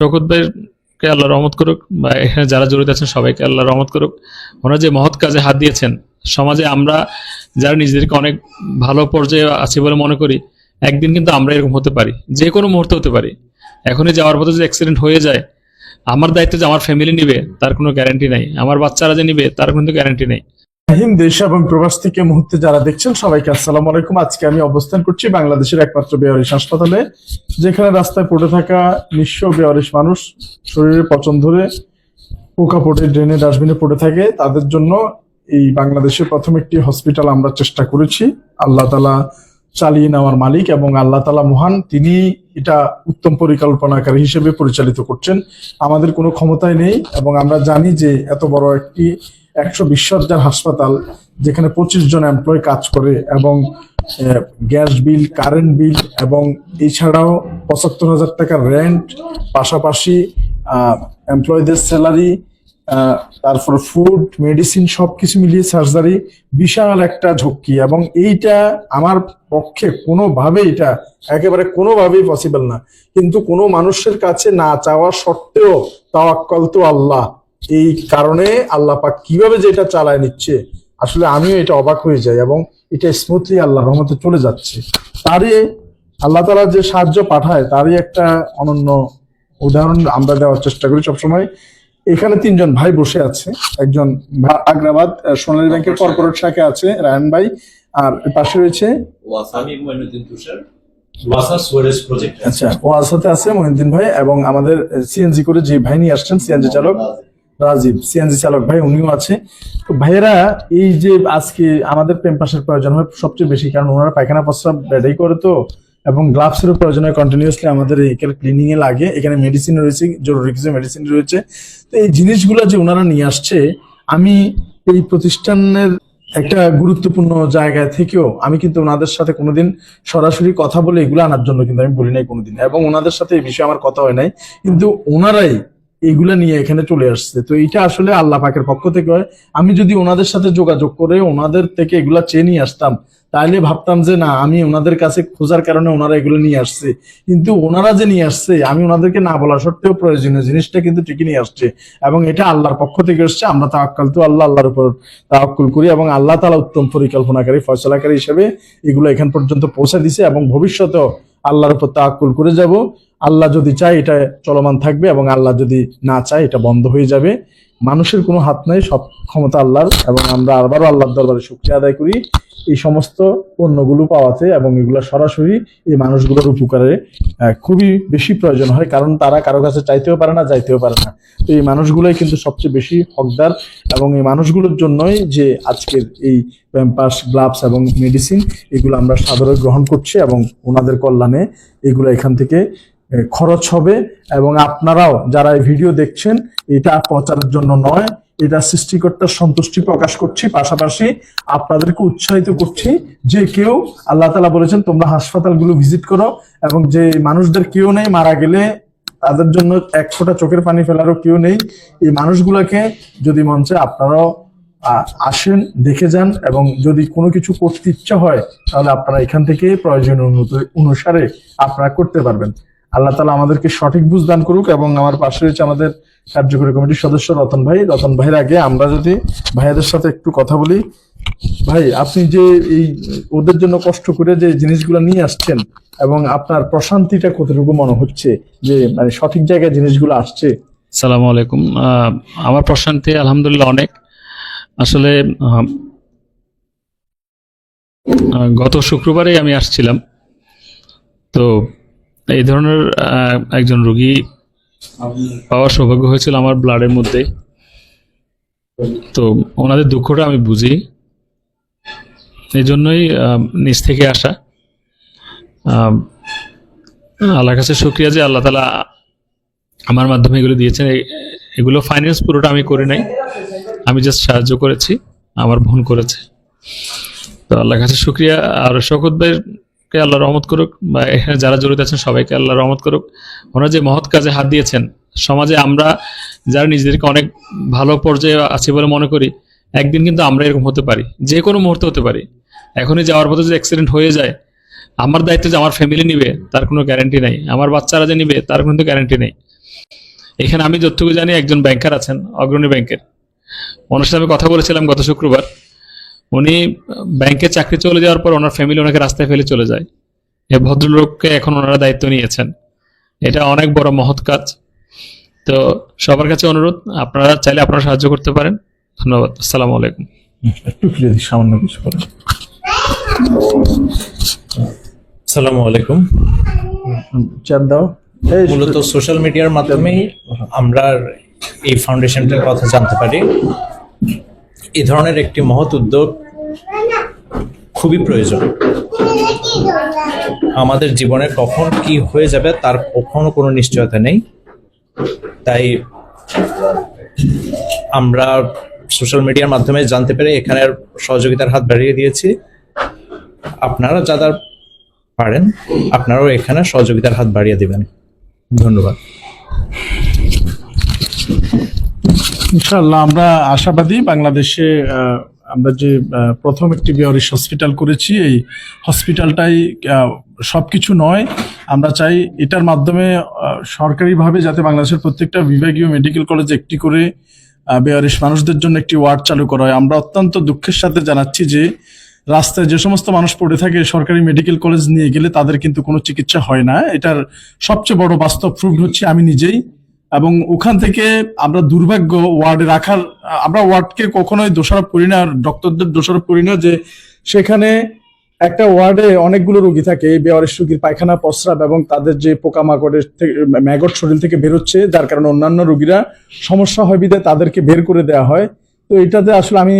শকত ভাইকে আল্লাহ রহমত করুক, বা এখানে যারা জড়িত আছেন সবাইকে আল্লাহ রহমত করুক। ওনারা যে মহৎ কাজে হাত দিয়েছেন, সমাজে আমরা যারা নিজেদেরকে অনেক ভালো পর্যায়ে আছি বলে মনে করি, একদিন কিন্তু আমরা এরকম হতে পারি, যে কোনো মুহূর্তে হতে পারি। এখনই যাওয়ার পথে যদি অ্যাক্সিডেন্ট হয়ে যায়, আমার দায়িত্ব যে আমার ফ্যামিলি নিবে, তার কোনো গ্যারান্টি নাই। আমার বাচ্চারা যে নিবে, তার কিন্তু গ্যারান্টি নেই। হিম দেশ এবং প্রবাস থেকে মুহূর্তে যারা দেখছেন সবাইকে আসসালামু আলাইকুম। আজকে আমি অবস্থান করছি বাংলাদেশের একমাত্র বেয়ারিশ হাসপাতালে, যেখানে রাস্তায় পড়ে থাকা নিঃস্ব বেয়ারিশ মানুষ শরীরে পচন ধরে পোকা পড়ে ড্রেনে ডাস্টবিনে পড়ে থাকে। তাদের জন্য এই বাংলাদেশের প্রথম একটি হসপিটাল আমরা চেষ্টা করেছি। আল্লাহ তালা চালিয়ে নেওয়ার মালিক এবং আল্লাহ তালা মহান, তিনি এটা উত্তম পরিকল্পনাকারী হিসেবে পরিচালিত করছেন। আমাদের কোনো ক্ষমতাই নেই এবং আমরা জানি যে এত বড় একটি একশো বিশ সজ্জার হাসপাতাল যেখানে পঁচিশ জন এমপ্লয় কাজ করে এবং গ্যাস বিল কারেন্ট বিল এবং এছাড়াও পঁচাত্তর হাজার টাকার রেন্ট পাশাপাশি এমপ্লয়ীদের স্যালারি তারপর ফুড মেডিসিন সব কিছু মিলিয়ে সার্জারি বিশাল একটা ঝক্কি এবং এইটা আমার পক্ষে কোনোভাবে এটা একেবারে কোনোভাবেই পসিবল না। কিন্তু কোনো মানুষের কাছে না চাওয়া সত্ত্বেও তাওয়াক্কল তো আল্লাহ। এই কারণে আল্লাহ পাক কীভাবে যে এটা চালায় নিচ্ছে আসলে আমিও এটা অবাক হয়ে যাই এবং এটা স্মুথলি আল্লাহ রহমতে চলে যাচ্ছে। তারই আল্লাহ তালা যে সাহায্য পাঠায় তারই একটা অনন্য উদাহরণ আমরা দেওয়ার চেষ্টা করি সবসময়। এখানে তিনজন ভাই বসে আছে একজন আগ্রাবাদ সোনালী ব্যাংকের কর্পোরেট শাখা আছে রায়ন ভাই আর পাশে রয়েছে আচ্ছা ওয়ার সাথে আছে। মহিউদ্দিন ভাই এবং আমাদের সিএনজি করে যে ভাই নিয়ে আসছেন সিএনজি চালক রাজীব সিএনজি চালক ভাই, উনিও আছে। তো ভাইয়েরা, এই যে আজকে আমাদের পেম্পাসের প্রয়োজন হয় সবচেয়ে বেশি, কারণ ওনারা পায়খানা প্রস্রাব বেডাই করে তো, এবং গ্লাভসেরও প্রয়োজন হয় কন্টিনিউসলি আমাদের এখানে ক্লিনিং এ লাগে। এখানে মেডিসিন রয়েছে, জরুরি কিছু মেডিসিন রয়েছে। তো এই জিনিসগুলো যে ওনারা নিয়ে আসছে, আমি এই প্রতিষ্ঠানের একটা গুরুত্বপূর্ণ জায়গা থেকেও আমি কিন্তু ওনাদের সাথে কোনোদিন সরাসরি কথা বলে এগুলো আনার জন্য কিন্তু আমি বলি নাই কোনোদিন। এবং ওনাদের সাথে এই বিষয়ে আমার কথা হয় নাই। কিন্তু ওনারাই এগুলা নিয়ে এখানে চলে আসছে। তো এটা আসলে আল্লাহ পাকের পক্ষ থেকে হয়। আমি যদি ওনাদের সাথে যোগাযোগ করে ওনাদের থেকে এগুলা চেয়ে নিয়ে আসতাম, তাহলে ভাবতাম যে না, আমি ওনাদের কাছে খোঁজার কারণে ওনারা এগুলো নিয়ে আসছে। কিন্তু ওনারা যে নিয়ে আসছে, আমি ওনাদেরকে না বলা সত্ত্বেও প্রয়োজনীয় জিনিসটা কিন্তু ঠিকই নিয়ে আসছে। এবং এটা আল্লাহর পক্ষ থেকে এসছে। আমরা তাওয়াক্কাল তো আল্লাহ, আল্লাহর উপর তাওয়াক্কুল করি এবং আল্লাহ তালা উত্তম পরিকল্পনাকারী, ফয়সলাকারী হিসেবে এগুলো এখান পর্যন্ত পৌঁছে দিছে এবং ভবিষ্যতেও আল্লাহর উপর তাওয়াক্কুল করে যাব। আল্লাহ যদি চায়, এটা চলমান থাকবে এবং আল্লাহ যদি না চায়, এটা বন্ধ হয়ে যাবে। মানুষের কোনো হাত নাই, সব ক্ষমতা আল্লাহর এবং আমরা আবারও আল্লাহর দরবারে শুক্রিয়া আদায় করি। এই সমস্ত পণ্যগুলো পাওয়াতে এবং এগুলো সরাসরি এই মানুষগুলোর উপকারে খুবই বেশি প্রয়োজন হয়, কারণ তারা কারও কাছে চাইতেও পারে না, যাইতেও পারে না। তো এই মানুষগুলোই কিন্তু সবচেয়ে বেশি হকদার এবং এই মানুষগুলোর জন্যই যে আজকের এই প্যাম্পাস গ্লাভস এবং মেডিসিন এগুলো আমরা সাদরে গ্রহণ করছি এবং ওনাদের কল্যাণে এগুলো এখান থেকে খরচ হবে এবং আপনারাও যারা এই ভিডিও দেখছেন, এটা প্রচারের জন্য নয়, এটা সৃষ্টিকর্তার সন্তুষ্টি প্রকাশ করছি। পাশাপাশি আপনাদেরকে উৎসাহিত করছি যে কেউ, আল্লাহ তালা বলেছেন, তোমরা হাসপাতালগুলো ভিজিট করো এবং যে মানুষদের কেউ নেই মারা গেলে, তাদের জন্য এক ফোঁটা চোখের পানি ফেলারও কেউ নেই। এই মানুষগুলোকে যদি মঞ্চে আপনারাও আসেন, দেখে যান এবং যদি কোনো কিছু করতে ইচ্ছা হয়, তাহলে আপনারা এখান থেকে প্রয়োজনীয় অনু- অনুসারে আপনারা করতে পারবেন। আল্লাহ তালা আমাদেরকে সঠিক বুঝ দান করুক এবং আমার পাশে রয়েছে আমাদের কার্যকরী কমিটির সদস্য রতন ভাই। রতন ভাইয়ের আগে আমরা যদি ভাইয়াদের সাথে একটু কথা বলি, ভাই, আপনি যে এই ওদের জন্য কষ্ট করে যে জিনিসগুলো নিয়ে আসছেন এবং আপনার প্রশান্তিটা কতটুকু মনে হচ্ছে যে মানে সঠিক জায়গায় জিনিসগুলো আসছে? সালাম আলাইকুম। আমার প্রশান্তি আলহামদুলিল্লাহ অনেক। আসলে গত শুক্রবারে আমি আসছিলাম। তো এই ধরনের একজন রোগী পাওয়ার সৌভাগ্য হয়েছিল আমার ব্লাডের মধ্যে তো ওনাদের দুঃখটা আমি বুঝি। এই জন্যই নিজ থেকে আসা। আল্লাহর কাছে শুক্রিয়া যে আল্লাহ তালা আমার মাধ্যমে এগুলো দিয়েছেন। এগুলো ফাইন্যান্স পুরোটা আমি করি নাই। আমি জাস্ট সাহায্য করেছি, আমার বোন করেছে। তো আল্লাহর কাছে শুক্রিয়া। আর শকত ভাইকে আল্লাহ রহমত করুক, বা এখানে যারা জড়িত আছেন সবাইকে আল্লাহ রহমত করুক। ওনারা যে মহৎ কাজে হাত দিয়েছেন, সমাজে আমরা যারা নিজেদেরকে অনেক ভালো পর্যায়ে আছি বলে মনে করি, একদিন কিন্তু আমরা এরকম হতে পারি, যে কোনো মুহূর্তে হতে পারি। এখনই যাওয়ার পথে যদি অ্যাক্সিডেন্ট হয়ে যায়, আমার দায়িত্ব যে আমার ফ্যামিলি নিবে, তার কোনো গ্যারান্টি নাই। আমার বাচ্চারা যে নিবে, তার কিন্তু গ্যারান্টি নেই। এখানে আমি যতটুকু জানি, একজন ব্যাংকার আছেন, অগ্রণী ব্যাংকের ওনার সাথে আমি কথা বলেছিলাম গত শুক্রবার। উনি ব্যাংকে চাকরি চলে যাওয়ার পর ওনার ফ্যামিলি ওনাকে রাস্তায় ফেলে চলে যায়। এ ভদ্রলোককে এখন ওনারা দায়িত্ব নিয়েছেন। এটা অনেক বড় মহৎ কাজ। তো সবার কাছে অনুরোধ আপনারা চাইলে আপনারা সাহায্য করতে পারেন। ধন্যবাদ। আসসালামু আলাইকুম। একটু দিই সামান্য কিছু করে আসসালামু আলাইকুম। চেয়ার দাও। মূলত সোশ্যাল মিডিয়ার মাধ্যমেই আমরা এই ফাউন্ডেশনটার কথা জানতে পারি। এই ধরনের একটি মহৎ উদ্যোগ খুবই প্রয়োজন। আমাদের জীবনে কখন কি হয়ে যাবে তার কখনো কোনো নিশ্চয়তা নেই। তাই আমরা সোশ্যাল মিডিয়ার মাধ্যমে জানতে পেরে এখানের সহযোগিতার হাত বাড়িয়ে দিয়েছি। আপনারা যারা পারেন, আপনারাও এখানে সহযোগিতার হাত বাড়িয়ে দিবেন। ধন্যবাদ। ইনশাআল্লাহ আমরা আশাবাদী বাংলাদেশে আমরা যে প্রথম একটি বেয়ারিশ হসপিটাল করেছি এই হসপিটালটাই সব কিছু নয়। আমরা চাই এটার মাধ্যমে সরকারিভাবে যাতে বাংলাদেশের প্রত্যেকটা বিভাগীয় মেডিকেল কলেজে একটি করে আহ, বেয়ারিশ মানুষদের জন্য একটি ওয়ার্ড চালু করা হয়। আমরা অত্যন্ত দুঃখের সাথে জানাচ্ছি যে রাস্তায় যে সমস্ত মানুষ পড়ে থাকে সরকারি মেডিকেল কলেজ নিয়ে গেলে তাদের কিন্তু কোনো চিকিৎসা হয় না। এটার সবচেয়ে বড় বাস্তব প্রুফ হচ্ছে আমি নিজেই এবং ওখান থেকে আমরা দুর্ভাগ্য ওয়ার্ডে রাখার, আমরা ওয়ার্ডকে কখনোই দোষারোপ করি না আর ডক্টরদের দোষারোপ করি না যে সেখানে একটা ওয়ার্ডে অনেকগুলো রোগী থাকে, এই বেওয়ারিশ রোগীর পায়খানা প্রস্রাব এবং তাদের যে পোকামাকড়ের থেকে, ম্যাগট শরীর থেকে বেরোচ্ছে, যার কারণে অন্যান্য রোগীরা সমস্যা হয় বিধায় তাদেরকে বের করে দেওয়া হয়। তো এটাতে আসলে আমি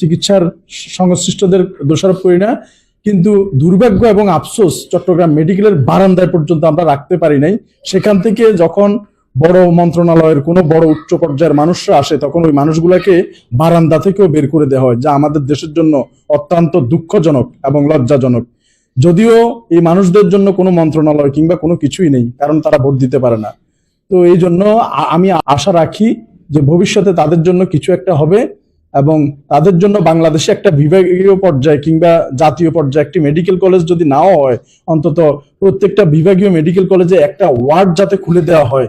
চিকিৎসার সংশ্লিষ্টদের দোষারোপ করি না। কিন্তু দুর্ভাগ্য এবং আফসোস চট্টগ্রাম মেডিকেলের বারান্দায় পর্যন্ত আমরা রাখতে পারি নাই। সেখান থেকে যখন বড় মন্ত্রণালয়ের কোনো বড় উচ্চ পর্যায়ের মানুষরা আসে, তখন ওই মানুষগুলোকে বারান্দা থেকেও বের করে দেওয়া হয়, যা আমাদের দেশের জন্য অত্যন্ত দুঃখজনক এবং লজ্জাজনক। যদিও এই মানুষদের জন্য কোনো মন্ত্রণালয় কিংবা কোনো কিছুই নেই, কারণ তারা ভোট দিতে পারে না। তো এই জন্য আমি আশা রাখি যে ভবিষ্যতে তাদের জন্য কিছু একটা হবে এবং তাদের জন্য বাংলাদেশে একটা বিভাগীয় পর্যায়ে কিংবা জাতীয় পর্যায়ে একটি মেডিকেল কলেজ যদি নাও হয়, অন্তত প্রত্যেকটা বিভাগীয় মেডিকেল কলেজে একটা ওয়ার্ড যাতে খুলে দেওয়া হয়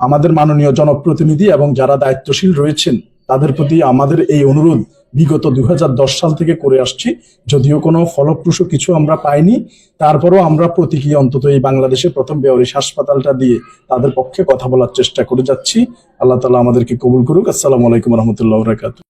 আমাদের মাননীয় জনপ্রতিনিধি এবং যারা দায়িত্বশীল রয়েছেন, তাদের প্রতি আমাদের এই অনুরোধ। বিগত দুই হাজার দশ সাল থেকে করে আসছি। যদিও কোনো ফলপ্রসূ কিছু আমরা পাইনি, তারপরও আমরা প্রতীকী অন্তত এই বাংলাদেশের প্রথম বেওয়ারিশ হাসপাতালটা দিয়ে তাদের পক্ষে কথা বলার চেষ্টা করে যাচ্ছি। আল্লাহ তালা আমাদেরকে কবুল করুক। আসসালামু আলাইকুম রহমতুল্লাহ বরাকাত